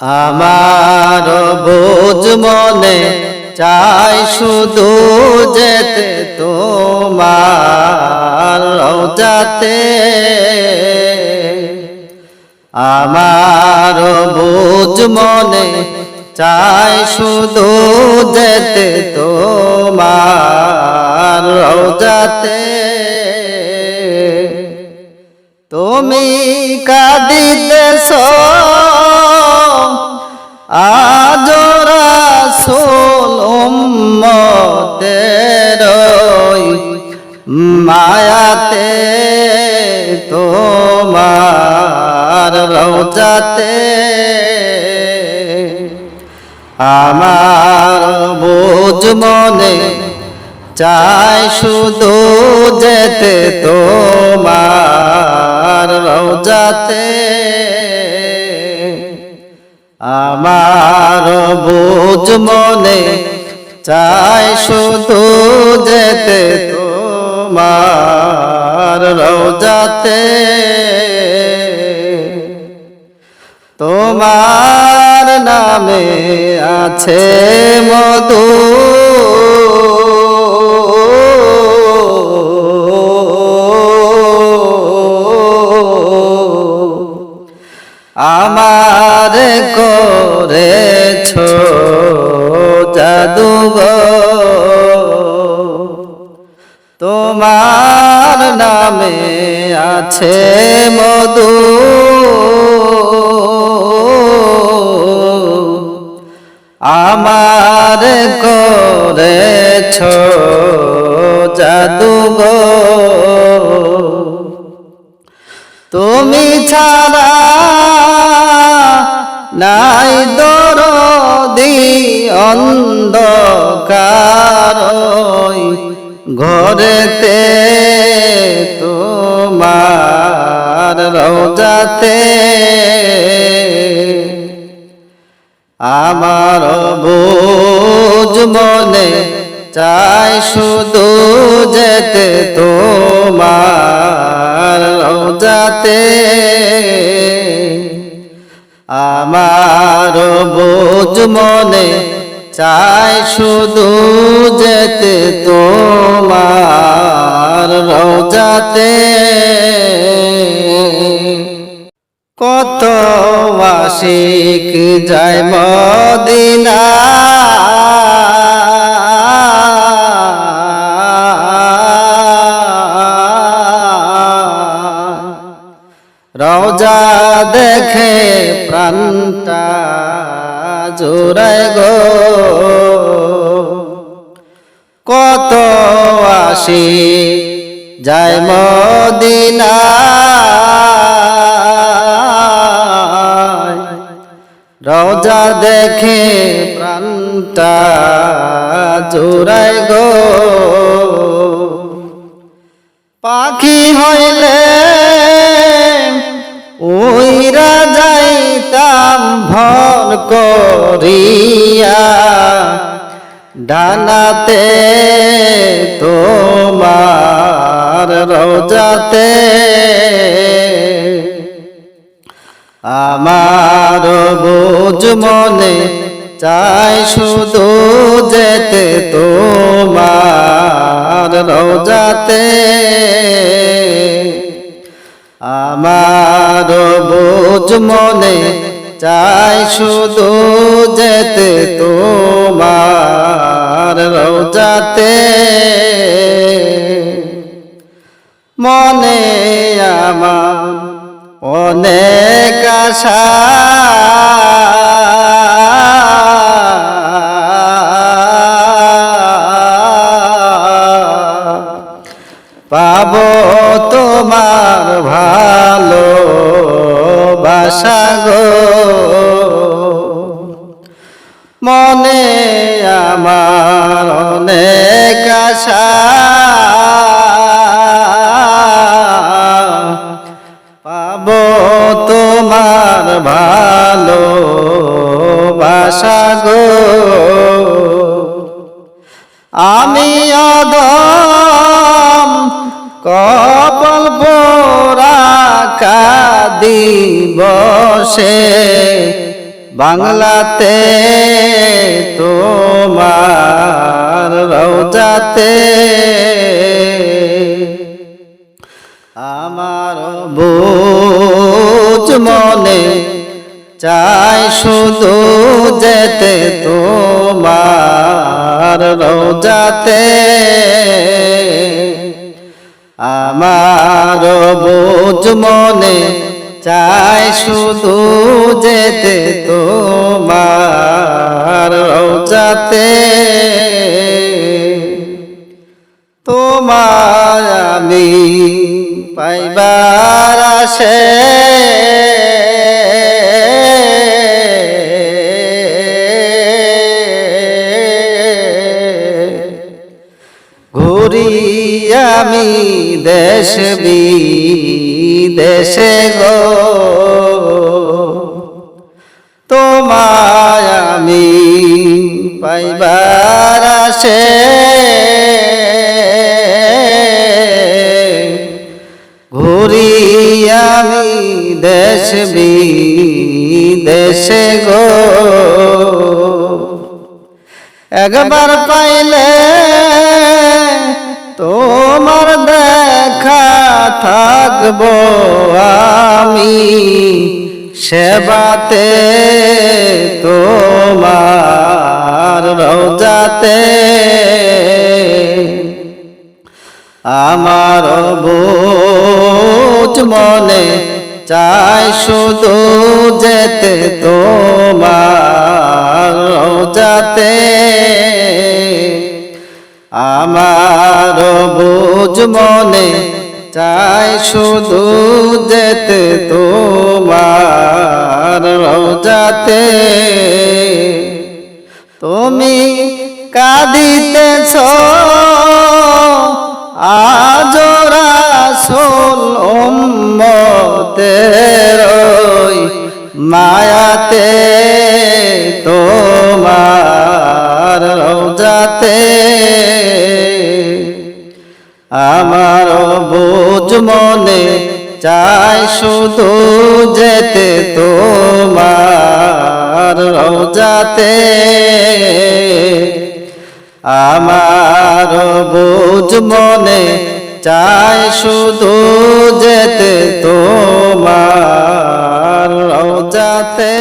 আমার বোঝ মনে চাই শুধু যেতে তোমার রওজাতে। আমার বোঝ মনে চাই শুধু যেতে তোমার রওজাতে। তুমি কাঁদিতেছ রোজাতে আমার বোঝ মনে চাই শুধু যেতে তোমার রোজাতে আমার বোঝ মনে চাই শুধু যেতে তোমার রোজাতে তোমার নামে আছে মধু। আমার করেছ জাদুঘর। তোমার নামে আছে মধু। করেছ জাদুঘর। তুমি ছাড়া নাই দরদি অন্ধকার। ঘরেতে তোমার রোজাতে আমার বোঝ চাই শুধু যেতে তোমার রোজাতে আমার বোঝ মনে চাই শুধু যেতে তোমার রোজাতে কত আশিক যায় মদিনা রওজা দেখে প্রাণটা জোড়ায় গো। কত আসি যায় মদিনা রওজা দেখে প্রাণটা জোড়ায় গো। পাখি হইলে করিয়া ডানাতে তোমার রোজাতে আমার বোঝ মনে চাই শুধু যেতে তোমার রোজাতে। আমার বোঝ মনে চাই শুধু যেতে তোমার রোজাতে মনে আমার অনেক আশা। পাব তোমার ভালো বাসা গো। মনে আমার অনেক আশা। পাব তোমার ভালো বাসা গো। আমি অদম কপল পোরা কাদি বসে বাংলাতে তোমার রওজাতে আমার বুঝ মনে চাই শুধু যেতে তোমার রোজাতে আমার বুঝ মনে চাই শুধু যেতে তোমার রোজাতে তোমার আমি পাইবার আসে ঘুরি আমি দেশ বিদেশে গো। তোমায় আমি পাইবার আসে। ঘুরি আমি দেশ বিদেশে গো। একবার পাইলে সেবাতে তোমার রোজাতে আমার বোঝ মনে চাই শুধু যেতে তোমার রোজাতে আমার বুঝ মনে চাই শুধু যেতে তোমার রোজাতে তুমি কাঁদিতেছ আজ রাসুল উম্মতের ওই মায়াতে তোমার রোজাতে আমার মনে চাই শুধু যেতে তোমার রোজাতে আমার বুঝ মনে চাই শুধু যেতে তোমার রোজাতে